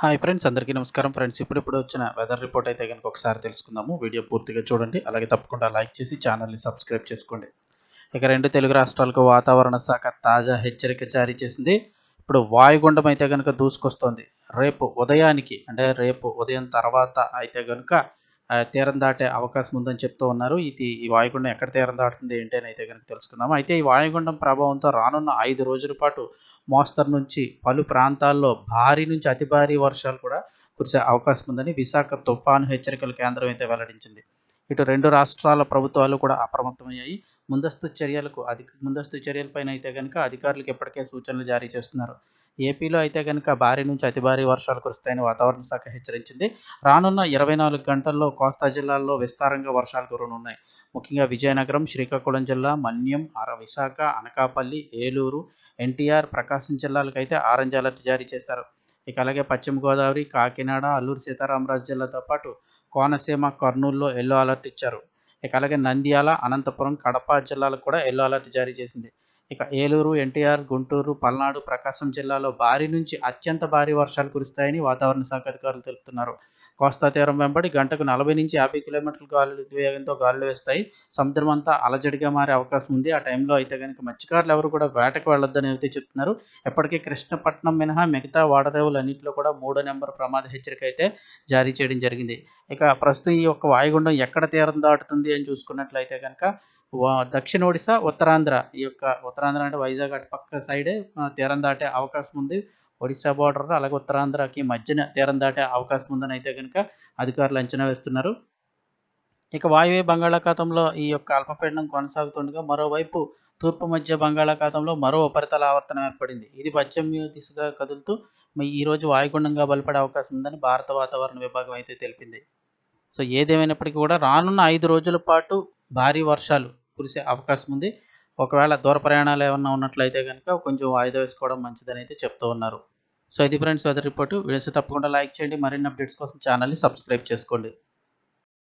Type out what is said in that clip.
Hi friends అందరికీ నమస్కారం. Friends ఇప్పుడిప్పుడు వచ్చిన వెదర్ రిపోర్ట్ అయితే కనుక ఒకసారి తెలుసుకుందాము. వీడియో పూర్తిగా చూడండి. అలాగే తప్పకుండా లైక్ చేసి ఛానల్ని సబ్స్క్రైబ్ చేసుకోండి. ఇక రెండు తెలుగు రాష్ట్రాలకు వాతావరణ శాఖ తాజా హెచ్చరిక జారీ చేసింది. ఇప్పుడు వాయుగుండం అయితే కనుక దూసుకొస్తోంది. రేపు ఉదయానికి అంటే రేపు ఉదయం తర్వాత అయితే కనుక తీరం దాటే అవకాశం ఉందని చెప్తూ ఉన్నారు. ఇది ఈ వాయుగుండం ఎక్కడ తీరం దాటుతుంది ఏంటి అని అయితే కనుక తెలుసుకుందాం అయితే ఈ వాయుగుండం ప్రభావంతో రానున్న ఐదు రోజుల పాటు మోస్తరు నుంచి పలు ప్రాంతాల్లో భారీ నుంచి అతి భారీ వర్షాలు కూడా కురిసే అవకాశం ఉందని విశాఖ తుఫాను హెచ్చరికల కేంద్రం అయితే వెల్లడించింది. ఇటు రెండు రాష్ట్రాల ప్రభుత్వాలు కూడా అప్రమత్తమయ్యాయి. ముందస్తు చర్యలకు అధి ముందస్తు చర్యలపైన అయితే కనుక అధికారులకు ఇప్పటికే సూచనలు జారీ చేస్తున్నారు. ఏపీలో అయితే కనుక భారీ నుంచి అతి భారీ వర్షాలు కురుస్తాయని వాతావరణ శాఖ హెచ్చరించింది. రానున్న ఇరవై నాలుగు గంటల్లో కోస్తా జిల్లాల్లో విస్తారంగా వర్షాలు కురనున్నాయి ముఖ్యంగా విజయనగరం శ్రీకాకుళం జిల్లా మన్యం అర విశాఖ అనకాపల్లి ఏలూరు ఎన్టీఆర్ ప్రకాశం జిల్లాలకు అయితే ఆరెంజ్ అలర్ట్ జారీ చేశారు. ఇక అలాగే పశ్చిమ గోదావరి కాకినాడ అల్లూరు సీతారామరాజు జిల్లాతో పాటు కోనసీమ కర్నూలులో ఎల్లో అలర్ట్ ఇచ్చారు. ఇక అలాగే నంద్యాల అనంతపురం కడప జిల్లాలకు కూడా ఎల్లో అలర్ట్ జారీ చేసింది. ఇక ఏలూరు ఎన్టీఆర్ గుంటూరు పల్నాడు ప్రకాశం జిల్లాలో భారీ నుంచి అత్యంత భారీ వర్షాలు కురుస్తాయని వాతావరణ శాఖ అధికారులు తెలుపుతున్నారు. కోస్తా తీరం వెంబడి గంటకు నలభై నుంచి యాభై కిలోమీటర్ల గాలులు వేగంతో గాలులు వేస్తాయి. సముద్రం అంతా అలజడిగా మారే అవకాశం ఉంది. ఆ టైంలో అయితే కనుక మత్స్యకారులు ఎవరు కూడా వేటకు వెళ్ళొద్దని అయితే చెప్తున్నారు. ఎప్పటికీ కృష్ణపట్నం మినహా మిగతా వాడరేవులు అన్నింటిలో కూడా మూడో నెంబర్ ప్రమాద హెచ్చరిక అయితే జారీ చేయడం జరిగింది. ఇక ప్రస్తుతం ఈ యొక్క వాయుగుండం ఎక్కడ తీరం దాటుతుంది అని చూసుకున్నట్లయితే కనుక దక్షిణ ఒడిశా ఉత్తరాంధ్ర. ఈ యొక్క ఉత్తరాంధ్ర అంటే వైజాగ్ అటు పక్క సైడే తీరం దాటే అవకాశం ఉంది. ఒడిశా బార్డర్ అలాగే ఉత్తరాంధ్రకి మధ్యన తీరం దాటే అవకాశం ఉందని అయితే కనుక అధికారులు అంచనా వేస్తున్నారు. ఇక వాయువ్య బంగాళాఖాతంలో ఈ యొక్క అల్పపీడనం కొనసాగుతుండగా మరోవైపు తూర్పు మధ్య బంగాళాఖాతంలో మరో ఉపరితల ఆవర్తనం ఏర్పడింది. ఇది పశ్చిమ దిశగా కదులుతూ ఈరోజు ఈ రోజు వాయుగుండంగా బలపడే అవకాశం ఉందని భారత వాతావరణ విభాగం అయితే తెలిపింది. సో ఏదేమైనప్పటికీ కూడా రానున్న ఐదు రోజుల పాటు భారీ వర్షాలు కురిసే అవకాశం ఉంది. ఒకవేళ దూర ప్రయాణాలు ఏమన్నా ఉన్నట్లయితే కనుక కొంచెం వాయిదా వేసుకోవడం మంచిదని అయితే చెప్తూ ఉన్నారు. సో ఇది ఫ్రెండ్స్ వెదర్ రిపోర్ట్. వీడియోస్ తప్పకుండా లైక్ చేయండి. మరిన్ని అప్డేట్స్ కోసం ఛానల్ని సబ్స్క్రైబ్ చేసుకోండి.